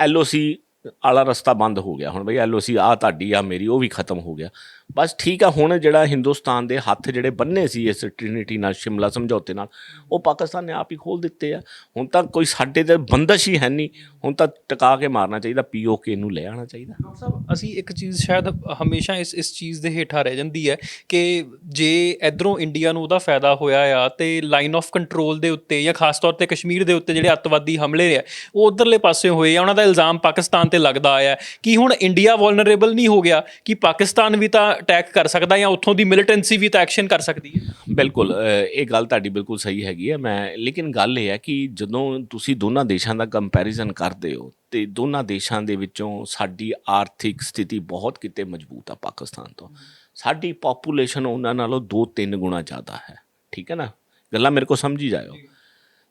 Speaker 2: ਐਲਓਸੀ ਵਾਲਾ ਰਸਤਾ ਬੰਦ ਹੋ ਗਿਆ। ਹੁਣ ਬਈ ਐਲਓਸੀ ਆ ਤੁਹਾਡੀ ਆ, ਮੇਰੀ, ਉਹ ਵੀ ਖਤਮ ਹੋ ਗਿਆ। ਬਸ ਠੀਕ ਆ, ਹੁਣ ਜਿਹੜਾ ਹਿੰਦੁਸਤਾਨ ਦੇ ਹੱਥ ਜਿਹੜੇ ਬੰਨੇ ਸੀ ਇਸ ਟ੍ਰਿਨਿਟੀ ਨਾਲ ਸ਼ਿਮਲਾ ਸਮਝੌਤੇ ਨਾਲ, ਉਹ ਪਾਕਿਸਤਾਨ ਨੇ ਆਪ ਹੀ ਖੋਲ ਦਿੱਤੇ ਆ। ਹੁਣ ਤਾਂ ਕੋਈ ਸਾਡੇ ਤੇ ਬੰਦਸ਼ ਹੀ ਹੈ ਨਹੀਂ। ਹੁਣ ਤਾਂ ਟਿਕਾ ਕੇ ਮਾਰਨਾ ਚਾਹੀਦਾ ਪੀਓਕੇ ਨੂੰ ਲੈ ਆਉਣਾ ਚਾਹੀਦਾ।
Speaker 1: ਡਾਕਟਰ ਸਾਹਿਬ, ਅਸੀਂ ਇੱਕ ਚੀਜ਼ ਸ਼ਾਇਦ ਹਮੇਸ਼ਾ ਇਸ ਇਸ ਚੀਜ਼ ਦੇ ਹੇਠਾਂ ਰਹਿ ਜਾਂਦੀ ਹੈ ਕਿ ਜੇ ਇਧਰੋਂ ਇੰਡੀਆ ਨੂੰ ਉਹਦਾ ਫਾਇਦਾ ਹੋਇਆ ਆ ਤੇ ਲਾਈਨ ਆਫ ਕੰਟਰੋਲ ਦੇ ਉੱਤੇ ਜਾਂ ਖਾਸ ਤੌਰ ਤੇ ਕਸ਼ਮੀਰ ਦੇ ਉੱਤੇ ਜਿਹੜੇ ਅੱਤਵਾਦੀ ਹਮਲੇ ਰਿਹਾ, ਉਹ ਉਧਰਲੇ ਪਾਸੇ ਹੋਏ ਆ, ਉਹਨਾਂ ਦਾ ਇਲਜ਼ਾਮ ਪਾਕਿਸਤਾਨ ਤੇ ਲੱਗਦਾ ਆਇਆ। ਕਿ ਹੁਣ ਇੰਡੀਆ ਵਲਨਰੇਬਲ ਨਹੀਂ ਹੋ ਗਿਆ? ਕਿ ਪਾਕਿਸਤਾਨ ਵੀ ਤਾਂ ਅਟੈਕ ਕਰ ਸਕਦਾ ਜਾਂ ਉੱਥੋਂ ਦੀ ਮਿਲੀਟੈਂਸੀ ਵੀ ਤਾਂ ਐਕਸ਼ਨ ਕਰ ਸਕਦੀ ਹੈ।
Speaker 2: ਬਿਲਕੁਲ ਇਹ ਗੱਲ ਤੁਹਾਡੀ ਬਿਲਕੁਲ ਸਹੀ ਹੈਗੀ ਹੈ। ਮੈਂ ਲੇਕਿਨ ਗੱਲ ਇਹ ਹੈ ਕਿ ਜਦੋਂ ਤੁਸੀਂ ਦੋਨਾਂ ਦੇਸ਼ਾਂ ਦਾ ਕੰਪੈਰੀਜ਼ਨ ਕਰਦੇ ਹੋ ਤੇ ਦੋਨਾਂ ਦੇਸ਼ਾਂ ਦੇ ਵਿੱਚੋਂ ਸਾਡੀ ਆਰਥਿਕ ਸਥਿਤੀ ਬਹੁਤ ਕਿਤੇ ਮਜ਼ਬੂਤ ਆ ਪਾਕਿਸਤਾਨ ਤੋਂ। ਸਾਡੀ ਪੋਪੂਲੇਸ਼ਨ ਉਹਨਾਂ ਨਾਲੋਂ 2-3 ਗੁਣਾ ਜ਼ਿਆਦਾ ਹੈ। ਠੀਕ ਹੈ ਨਾ? ਗੱਲਾਂ ਮੇਰੇ ਕੋ ਸਮਝੀ ਜਾਇਓ।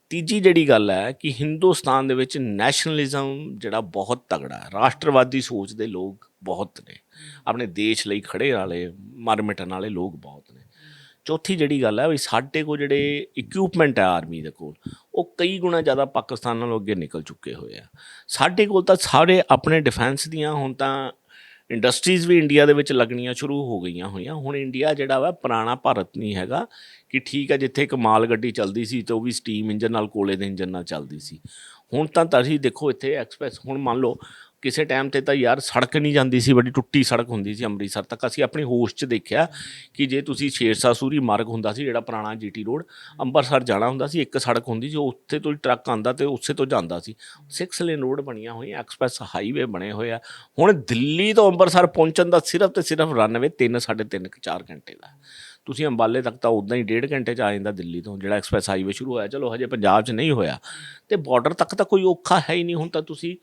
Speaker 2: ਤੀਜੀ ਜਿਹੜੀ ਗੱਲ ਹੈ ਕਿ ਹਿੰਦੁਸਤਾਨ ਦੇ ਵਿੱਚ ਨੈਸ਼ਨਲਿਜ਼ਮ ਜਿਹੜਾ ਬਹੁਤ ਤਗੜਾ ਹੈ। ਰਾਸ਼ਟਰਵਾਦੀ ਸੋਚ ਦੇ ਲੋਕ ਬਹੁਤ ਨੇ। ਆਪਣੇ ਦੇਸ਼ ਲਈ ਖੜੇ ਵਾਲੇ ਮਰ ਮਿਟਣ ਵਾਲੇ ਲੋਕ ਬਹੁਤ ਨੇ। ਚੌਥੀ ਜਿਹੜੀ ਗੱਲ ਹੈ ਵੀ ਸਾਡੇ ਕੋਲ ਜਿਹੜੇ ਇਕਵਿਪਮੈਂਟ ਹੈ ਆਰਮੀ ਦੇ ਕੋਲ, ਉਹ ਕਈ ਗੁਣਾ ਜ਼ਿਆਦਾ ਪਾਕਿਸਤਾਨ ਨਾਲੋਂ ਅੱਗੇ ਨਿਕਲ ਚੁੱਕੇ ਹੋਏ ਆ। ਸਾਡੇ ਕੋਲ ਤਾਂ ਸਾਰੇ ਆਪਣੇ ਡਿਫੈਂਸ ਦੀਆਂ ਹੁਣ ਤਾਂ ਇੰਡਸਟਰੀਜ਼ ਵੀ ਇੰਡੀਆ ਦੇ ਵਿੱਚ ਲੱਗਣੀਆਂ ਸ਼ੁਰੂ ਹੋ ਗਈਆਂ ਹੋਈਆਂ। ਹੁਣ ਇੰਡੀਆ ਜਿਹੜਾ ਵਾ ਪੁਰਾਣਾ ਭਾਰਤ ਨਹੀਂ ਹੈਗਾ ਕਿ ਠੀਕ ਹੈ ਜਿੱਥੇ ਇੱਕ ਮਾਲ ਗੱਡੀ ਚੱਲਦੀ ਸੀ ਤੇ ਉਹ ਵੀ ਸਟੀਮ ਇੰਜਨ ਨਾਲ, ਕੋਲੇ ਦੇ ਇੰਜਨ ਨਾਲ ਚੱਲਦੀ ਸੀ। ਹੁਣ ਤਾਂ ਤੁਸੀਂ ਦੇਖੋ ਇੱਥੇ ਐਕਸਪ੍ਰੈਸ ਹੁਣ ਮੰਨ ਲਓ ਕਿਸੇ ਟਾਈਮ ਤੇ ਤਾਂ ਯਾਰ ਸੜਕ ਨਹੀਂ ਜਾਂਦੀ ਸੀ, ਬੜੀ ਟੁੱਟੀ ਸੜਕ ਹੁੰਦੀ ਸੀ ਅੰਮ੍ਰਿਤਸਰ ਤੱਕ। ਅਸੀਂ ਆਪਣੀ ਹੋਸ਼ 'ਚ ਦੇਖਿਆ ਕਿ ਜੇ ਤੁਸੀਂ ਸ਼ੇਰਸ਼ਾਹ ਸੂਰੀ ਮਾਰਗ ਹੁੰਦਾ ਸੀ ਜਿਹੜਾ ਪੁਰਾਣਾ ਜੀਟੀ ਰੋਡ, ਅੰਮ੍ਰਿਤਸਰ ਜਾਣਾ ਹੁੰਦਾ ਸੀ, ਇੱਕ ਸੜਕ ਹੁੰਦੀ ਸੀ ਉੱਥੇ ਤੋਂ ਹੀ ਟਰੱਕ ਆਂਦਾ ਤੇ ਉਸੇ ਤੋਂ ਜਾਂਦਾ ਸੀ। 6 ਲੇਨ ਰੋਡ ਬਣੀਆਂ ਹੋਈਆਂ, ਐਕਸਪ੍ਰੈਸ ਹਾਈਵੇ ਬਣੇ ਹੋਏ ਆ। ਹੁਣ ਦਿੱਲੀ ਤੋਂ ਅੰਮ੍ਰਿਤਸਰ ਪਹੁੰਚਣ ਦਾ ਸਿਰਫ ਤੇ ਸਿਰਫ ਰਨਵੇ 3 3.5 4 ਘੰਟੇ ਦਾ। ਤੁਸੀਂ ਅੰਬਾਲੇ ਤੱਕ ਤਾਂ ਉਦਾਂ ਹੀ ਡੇਢ ਘੰਟੇ ਚ ਆ ਜਾਂਦਾ ਦਿੱਲੀ ਤੋਂ, ਜਿਹੜਾ ਐਕਸਪ੍ਰੈਸ ਹਾਈਵੇ ਸ਼ੁਰੂ ਹੋਇਆ। ਚਲੋ ਹਜੇ ਪੰਜਾਬ 'ਚ ਨਹੀਂ ਹੋਇਆ। ਤੇ ਬਾਰਡਰ ਤੱਕ ਤਾਂ ਕੋਈ ਔਖਾ ਹੈ ਹੀ ਨਹੀਂ, ਹੁਣ ਤਾਂ ਤੁਸੀਂ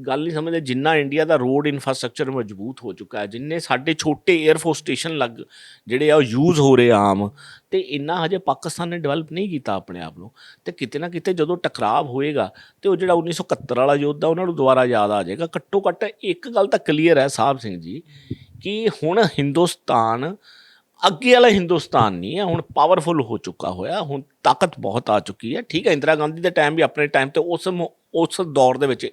Speaker 2: ਗੱਲ ਨਹੀਂ ਸਮਝਦੇ, ਜਿੰਨਾ ਇੰਡੀਆ ਦਾ ਰੋਡ ਇਨਫਰਾਸਟ੍ਰਕਚਰ ਮਜ਼ਬੂਤ ਹੋ ਚੁੱਕਾ ਹੈ, ਜਿੰਨੇ ਸਾਡੇ ਛੋਟੇ 에ਅਰਫੋਰਸ ਸਟੇਸ਼ਨ ਲੱਗ, ਜਿਹੜੇ ਆ ਉਹ ਯੂਜ਼ ਹੋ ਰਹੇ ਆਮ, ਤੇ ਇੰਨਾ ਹਜੇ ਪਾਕਿਸਤਾਨ ਨੇ ਡਿਵੈਲਪ ਨਹੀਂ ਕੀਤਾ ਆਪਣੇ ਆਪ ਨੂੰ, ਤੇ ਕਿਤੇ ਨਾ ਕਿਤੇ ਜਦੋਂ ਟਕਰਾਵ ਹੋਏਗਾ, ਤੇ ਉਹ ਜਿਹੜਾ 1971 ਵਾਲਾ ਯੁੱਧ ਆ, ਉਹਨਾਂ ਨੂੰ ਦੁਬਾਰਾ ਯਾਦ ਆ ਜਾਏਗਾ। ਘੱਟੋ ਘੱਟ ਇੱਕ ਗੱਲ ਤਾਂ ਕਲੀਅਰ ਹੈ ਸਾਹਿਬ ਸਿੰਘ ਜੀ, ਕਿ ਹੁਣ ਹਿੰਦੁਸਤਾਨ, ਅੱਗੇ ਵਾਲਾ ਹਿੰਦੁਸਤਾਨ ਨਹੀਂ ਹੈ, ਹੁਣ ਪਾਵਰਫੁਲ ਹੋ ਚੁੱਕਾ ਹੋਇਆ, ਹੁਣ ਤਾਕਤ ਬਹੁਤ ਆ ਚੁੱਕੀ ਹੈ। ਠੀਕ ਹੈ, ਇੰਦਰਾ ਗਾਂਧੀ ਦੇ ਟਾਈਮ ਵੀ ਆਪਣੇ ਟਾਈਮ ਤੇ ਉਸ ਮ- ਉਸ ਦੌਰ ਦੇ ਵਿੱਚ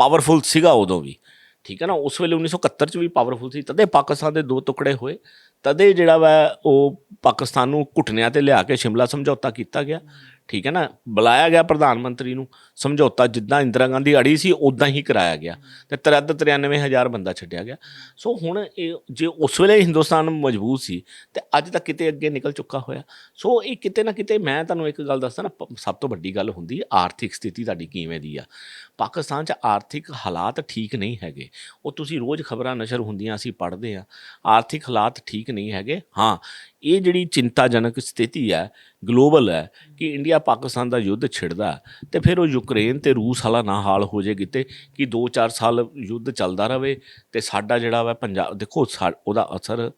Speaker 2: ਪਾਵਰਫੁਲ ਸੀਗਾ ਉਦੋਂ ਵੀ। ਠੀਕ ਹੈ ਨਾ, ਉਸ ਵੇਲੇ 1971 ਚ ਵੀ ਪਾਵਰਫੁਲ ਸੀ। ਤਦੇ ਪਾਕਿਸਤਾਨ ਦੇ ਦੋ ਟੁਕੜੇ ਹੋਏ। ਤਦੇ ਜਿਹੜਾ ਵਾ ਉਹ ਪਾਕਿਸਤਾਨ ਨੂੰ ਘੁਟਨਿਆਂ ਤੇ ਲਿਆ ਕੇ ਸ਼ਿਮਲਾ ਸਮਝੌਤਾ ਕੀਤਾ ਗਿਆ। ਠੀਕ ਹੈ ਨਾ, ਬੁਲਾਇਆ ਗਿਆ ਪ੍ਰਧਾਨ ਮੰਤਰੀ ਨੂੰ। ਸਮਝੌਤਾ ਜਿੱਦਾਂ ਇੰਦਰਾ ਗਾਂਧੀ ਅੜੀ ਸੀ ਉਦਾਂ ਹੀ ਕਰਾਇਆ ਗਿਆ ਤੇ 93 93000 ਬੰਦਾ ਛੱਡਿਆ ਗਿਆ। ਸੋ ਹੁਣ ਇਹ ਜੇ ਉਸ ਵੇਲੇ ਹਿੰਦੁਸਤਾਨ ਮਜ਼ਬੂਤ ਸੀ, ਤੇ ਅੱਜ ਤੱਕ ਕਿਤੇ ਅੱਗੇ ਨਿਕਲ ਚੁੱਕਾ ਹੋਇਆ। ਸੋ ਇਹ ਕਿਤੇ ਨਾ ਕਿਤੇ ਮੈਂ ਤੁਹਾਨੂੰ ਇੱਕ ਗੱਲ ਦੱਸਦਾ ਨਾ, ਪ- ਸਭ ਤੋਂ ਵੱਡੀ ਗੱਲ ਹੁੰਦੀ ਆਰਥਿਕ ਸਥਿਤੀ ਤੁਹਾਡੀ ਕਿਵੇਂ ਦੀ ਆ। ਪਾਕਿਸਤਾਨ 'ਚ ਆਰਥਿਕ ਹਾਲਾਤ ਠੀਕ ਨਹੀਂ ਹੈਗੇ। ਉਹ ਤੁਸੀਂ ਰੋਜ਼ ਖਬਰਾਂ ਨਸ਼ਰ ਹੁੰਦੀਆਂ ਅਸੀਂ ਪੜ੍ਹਦੇ ਆ ਆਰਥਿਕ ਹਾਲਾਤ ਠੀਕ ਨਹੀਂ ਹੈਗੇ। ਹਾਂ, ਇਹ ਜਿਹੜੀ ਚਿੰਤਾਜਨਕ ਸਥਿਤੀ ਹੈ, ਗਲੋਬਲ ਹੈ ਕਿ ਇੰਡੀਆ ਪਾਕਿਸਤਾਨ ਦਾ ਯੁੱਧ ਛਿੜਦਾ ਹੈ ਤੇ ਫਿਰ ਉਹ ਯੂਕਰੇਨ ਤੇ ਰੂਸ ਵਾਲਾ ਨਾ ਹਾਲ ਹੋ ਜੇ ਕਿਤੇ, ਕਿ 2-4 ਸਾਲ ਯੁੱਧ ਚੱਲਦਾ ਰਵੇ ਤੇ ਸਾਡਾ ਜਿਹੜਾ ਵਾ ਪੰਜਾਬ, ਦੇਖੋ ਸਾ- ਉਹਦਾ ਅਸਰ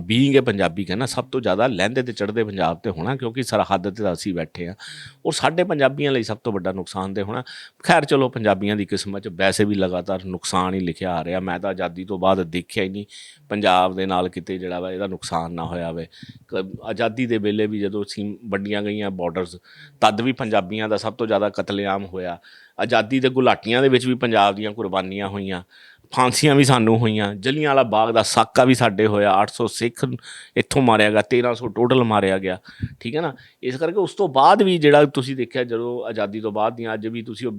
Speaker 2: ਬੀਇੰਗ ਹੈ ਪੰਜਾਬੀ ਕਹਿੰਦਾ ਸਭ ਤੋਂ ਜ਼ਿਆਦਾ ਲਹਿੰਦੇ ਤੇ ਚੜ੍ਹਦੇ ਪੰਜਾਬ ਤੇ ਹੋਣਾ, ਕਿਉਂਕਿ ਸਰਹੱਦ ਤੇ ਤਾਂ ਅਸੀਂ ਬੈਠੇ ਆ ਉਹ ਸਾਡੇ ਪੰਜਾਬੀਆਂ ਲਈ ਸਭ ਤੋਂ ਵੱਡਾ ਨੁਕਸਾਨ ਦੇ ਹੋਣਾ, ਖੈਰ ਚਲੋ ਪੰਜਾਬੀਆਂ ਦੀ ਕਿਸਮਤ 'ਚ ਵੈਸੇ ਵੀ ਲਗਾਤਾਰ ਨੁਕਸਾਨ ਹੀ ਲਿਖਿਆ ਆ ਰਿਹਾ, ਮੈਂ ਤਾਂ ਆਜ਼ਾਦੀ ਤੋਂ ਬਾਅਦ ਦੇਖਿਆ ਹੀ ਨਹੀਂ, ਪੰਜਾਬ ਦੇ ਨਾਲ ਕਿਤੇ ਜਿਹੜਾ ਵਾ ਇਹਦਾ ਨੁਕਸਾਨ ਨਾ ਹੋਇਆ ਹੋਵੇ। ਕ- ਆਜ਼ਾਦੀ ਦੇ ਵੇਲੇ ਵੀ ਜਦੋਂ ਸੀ ਵੰਡੀਆਂ ਗਈਆਂ ਬਾਰਡਰਸ ਤਦ ਵੀ ਪੰਜਾਬੀਆਂ ਦਾ ਸਭ ਤੋਂ ਜ਼ਿਆਦਾ ਕਤਲੇਆਮ ਹੋਇਆ। ਆਜ਼ਾਦੀ ਦੇ ਗੁਲਾਟੀਆਂ ਦੇ ਵਿੱਚ ਵੀ ਪੰਜਾਬ ਦੀਆਂ ਕੁਰਬਾਨੀਆਂ ਹੋਈਆਂ। ਫਾਂਸੀਆਂ ਵੀ ਸਾਨੂੰ ਹੋਈਆਂ ਜੱਲੀਆਂ ਵਾਲਾ ਬਾਗ ਦਾ ਸਾਕਾ ਵੀ ਸਾਡੇ ਹੋਇਆ 800 ਸਿੱਖ ਇੱਥੋਂ ਮਾਰਿਆ ਗਿਆ 1300 ਟੋਟਲ ਮਾਰਿਆ ਗਿਆ, ਠੀਕ ਹੈ ਨਾ? ਇਸ ਕਰਕੇ ਉਸ ਤੋਂ ਬਾਅਦ ਵੀ ਜਿਹੜਾ ਤੁਸੀਂ ਦੇਖਿਆ, ਜਦੋਂ ਆਜ਼ਾਦੀ ਤੋਂ ਬਾਅਦ ਦੀਆਂ ਅੱਜ ਵੀ ਤੁਸੀਂ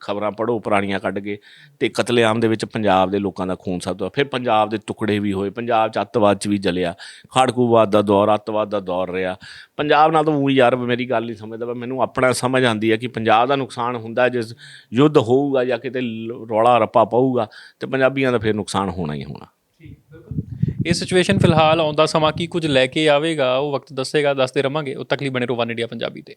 Speaker 2: ਖਬਰਾਂ ਪੜ੍ਹੋ ਪੁਰਾਣੀਆਂ ਕੱਢ ਕੇ, ਤੇ ਕਤਲੇਆਮ ਦੇ ਵਿੱਚ ਪੰਜਾਬ ਦੇ ਲੋਕਾਂ ਦਾ ਖੂਨ ਸਭ ਤੋਂ, ਫਿਰ ਪੰਜਾਬ ਦੇ ਟੁਕੜੇ ਵੀ ਹੋਏ, ਪੰਜਾਬ ਚ ਅੱਤਵਾਦ ਚ ਵੀ ਜਲਿਆ, ਖਾੜਕੂਵਾਦ ਦਾ ਦੌਰ, ਅੱਤਵਾਦ ਦਾ ਦੌਰ ਰਿਹਾ, ਪੰਜਾਬ ਨਾਲ ਤਾਂ ਉਹ ਯਾਰ ਮੇਰੀ ਗੱਲ ਨਹੀਂ ਸਮਝਦਾ, ਪਰ ਮੈਨੂੰ ਆਪਣਾ ਸਮਝ ਆਉਂਦੀ ਹੈ ਕਿ ਪੰਜਾਬ ਦਾ ਨੁਕਸਾਨ ਹੁੰਦਾ ਜਿਸ ਯੁੱਧ ਹੋਊਗਾ ਜਾਂ ਕਿਤੇ ਲ- ਰੌਲਾ ਰੱਪਾ ਪਊਗਾ, ਤੇ ਪੰਜਾਬੀਆਂ ਦਾ ਫਿਰ ਨੁਕਸਾਨ ਹੋਣਾ ਹੀ ਹੋਣਾ।
Speaker 1: ਇਹ ਸਿਚੁਏਸ਼ਨ ਫਿਲਹਾਲ ਆਉਂਦਾ ਸਮਾਂ ਕੀ ਕੁਝ ਲੈ ਕੇ ਆਵੇਗਾ, ਉਹ ਵਕਤ ਦੱਸੇਗਾ, ਦੱਸਦੇ ਰਵਾਂਗੇ। ਉਹ ਤੱਕ ਲਈ ਬਣੇ ਰਹੋ, ਵਨ ਇੰਡੀਆ ਪੰਜਾਬੀ ਤੇ।